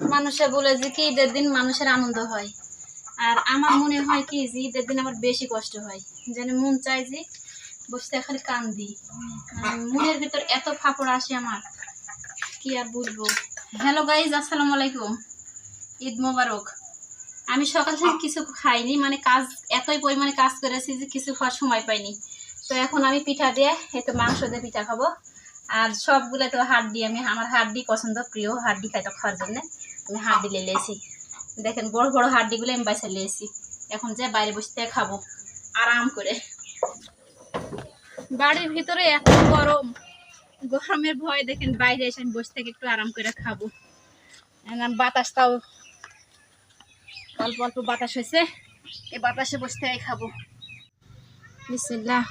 মানুষে বলে যে কি ঈদের দিন মানুষের আনন্দ হয়। আর আমার মনে হয় কি যে ঈদের দিন আমার বেশি কষ্ট হয়। যেন মন চাই যে বসতে খালি কান্দি মানে মনের ভিতর এত ফাপড় আসে আমার, কি আর বুঝব হ্যালো গাইজ আসসালামু আলাইকুম। ঈদ মোবারক। আমি সকাল থেকে কিছু খাইনি মানে কাজ, এতই পরিমাণে কাজ করেছি যে কিছু খাওয়ার সময় পাইনি। তো এখন আমি পিঠা দিয়ে, এই তো মাংস দিয়ে পিঠা খাব। আর সবগুলো তো হাড্ডি, আমি, আমার হাড্ডি পছন্দ, প্রিয় হাড্ডি খাই তো খাওয়ার জন্য। আমি হাড্ডি লে লেছি দেখেন, বড় বড় হাড্ডিগুলো আমি বাইসে লিয়েছি এখন যে বাইরে বসতে খাব, আরাম করে। বাড়ির ভিতরে এত গরম। গরমের ভয় দেখেন, বাইরে এসে আমি বসে থেকে একটু আরাম করে খাব। বাতাসটাও অল্প অল্প বাতাস হয়েছে, এই বাতাসে বসে থেকে খাব। বিসমিল্লাহ।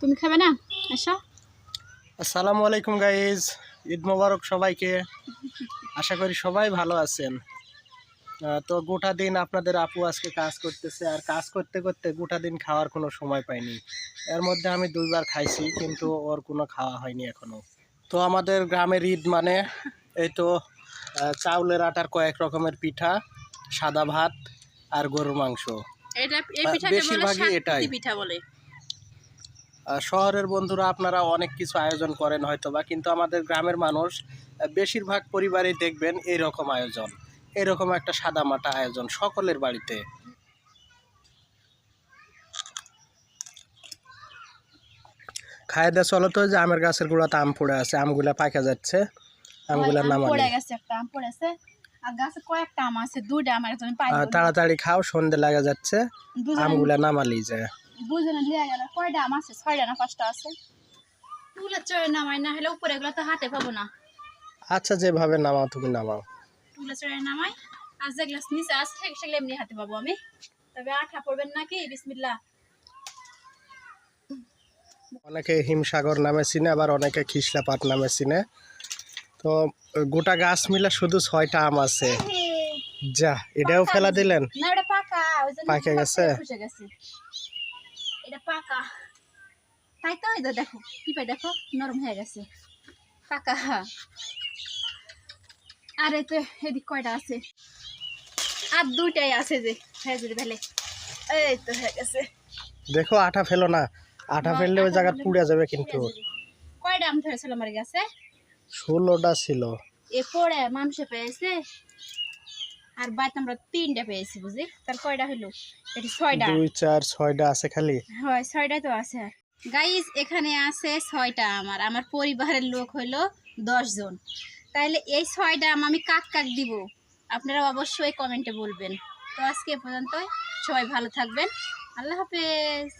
তুমি খাবে না? এসো। আসসালামু আলাইকুম গাইজ ঈদ মোবারক সবাইকে। আশা করি সবাই ভালো আছেন। তো গোটা দিন আপনাদের আপু আজকে কাজ করতেছে আর কাজ করতে করতে গোটা দিন খাওয়ার কোনো সময় পাইনি। এর মধ্যে আমি দুইবার খাইছি কিন্তু ওর কোনো খাওয়া হয়নি এখনও। তো আমাদের গ্রামের ঈদ মানে এই তো চাউলের আটার কয়েক রকমের পিঠা সাদা ভাত আর গরুর মাংস। বেশিরভাগই এটাই। পিঠা বলে। শহরের বন্ধুরা আপনারা অনেক কিছু আয়োজন করেন হয়তোবা কিন্তু আমাদের গ্রামের মানুষ বেশিরভাগ পরিবারেই দেখবেন এইরকম আয়োজন এরকম একটা সাদামাটা আয়োজন সকলের বাড়িতে। খায় দে চলো তো যে আমের গাছের গোড়াতে আম পড়ে আছে আমগুলা পাকা যাচ্ছে আমগুলা আম নামালি পড়ে গেছে একটা আম পড়েছে আর গাছে কয়েকটা আম আছে দুইটা আমার পাই তাড়াতাড়ি খাও সন্ধে লাগা যাচ্ছে আমগুলা নামালি যায় দুজনে লিয়ে গেল কয়টা আম আছে ছয়টা না পাঁচটা আছে? তুলে চড়ে নামাই না হলে উপরে এগুলো তো হাতে পাবো না। আচ্ছা যেভাবে নামাও তুমি নামাও। তুলে চড়ে নামাই আর যেগুলো নিচে আছে সেগুলো এমনি হাতে পাবো আমি। তবে আঠা পড়বেন নাকি বিসমিল্লা অনেকে হিমসাগর নামে চিনে আবার অনেকে খিসলাপাট নামে চিনে। তো গোটা গাছ মিলে শুধু ছয়টা আম আছে। যা এটাও ফেলা দিলেন? পাকে গেছে? এটা পাকা। তাই তো যে দেখো পিপে দেখো নরম হয়ে গেছে। পাকা। আর এই তো এদিক কয়টা আছে? আর দুইটাই আছে যে হ্যাঁ ভেলে এই তো হয়ে গেছে। দেখো আঠা ফেলো না। আঠা ফেললে ওই জায়গা পুড়ে যাবে কিন্তু। কয়টা আম ধরেছিল আমার গাছে ষোলোটা ছিল। এ পড়ে মানুষে পেয়েছে আর বাইতে আমরা তিনটা পেয়েছি বুঝি তার কয়টা হইল? এটা ছয়টা। দুই চার ছয়টা আছে খালি? হয় ছয়টা তো আছে। গাইস এখানে আছে ছয়টা আমার। আমার পরিবারের লোক হইল দশ জন। তাইলে এই ছয়টা আম আমি কাক কাক দিব? আপনারা অবশ্যই কমেন্টে বলবেন। তো আজকে পর্যন্ত সবাই ভালো থাকবেন। আল্লাহ হাফেজ।